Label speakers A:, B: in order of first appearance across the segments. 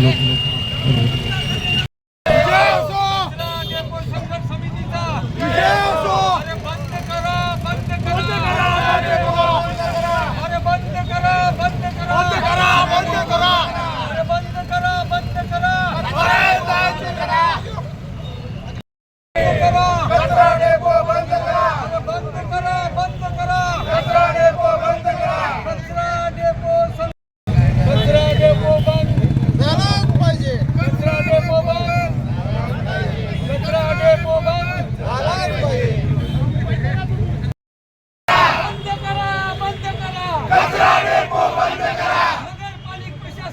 A: Hallo.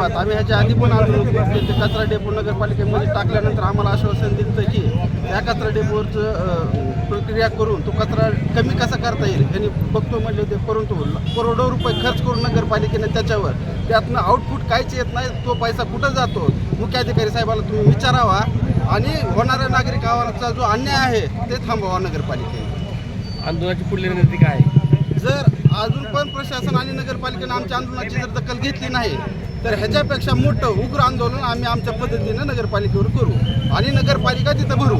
A: संदर्भात आम्ही ह्याच्या आधी पण आंदोलन केलं ते कचरा डेपो नगरपालिकेमध्ये टाकल्यानंतर आम्हाला आश्वासन दिलं की त्या कचरा डेपोवरचं प्रक्रिया करून तो कचरा कमी कसा करता येईल यांनी बघतो म्हणजे ते परंतु करोडो रुपये खर्च करून नगरपालिकेने त्याच्यावर त्यातनं आउटपुट काहीच येत नाही. तो पैसा कुठं जातो? मुख्याधिकारी साहेबाला तुम्ही विचारावा. आणि होणाऱ्या नागरिकांचा जो अन्याय आहे ते थांबवा नगरपालिकेने.
B: आंदोलनाची पुढली रणनीती काय आहे?
A: जर अजून पण प्रशासन आणि नगरपालिकेनं आमच्या आंदोलनाची जर दखल घेतली नाही तर ह्याच्यापेक्षा मोठं उग्र आंदोलन आम्ही आमच्या पद्धतीनं नगरपालिकेवर करू आणि नगरपालिका तिथं भरू.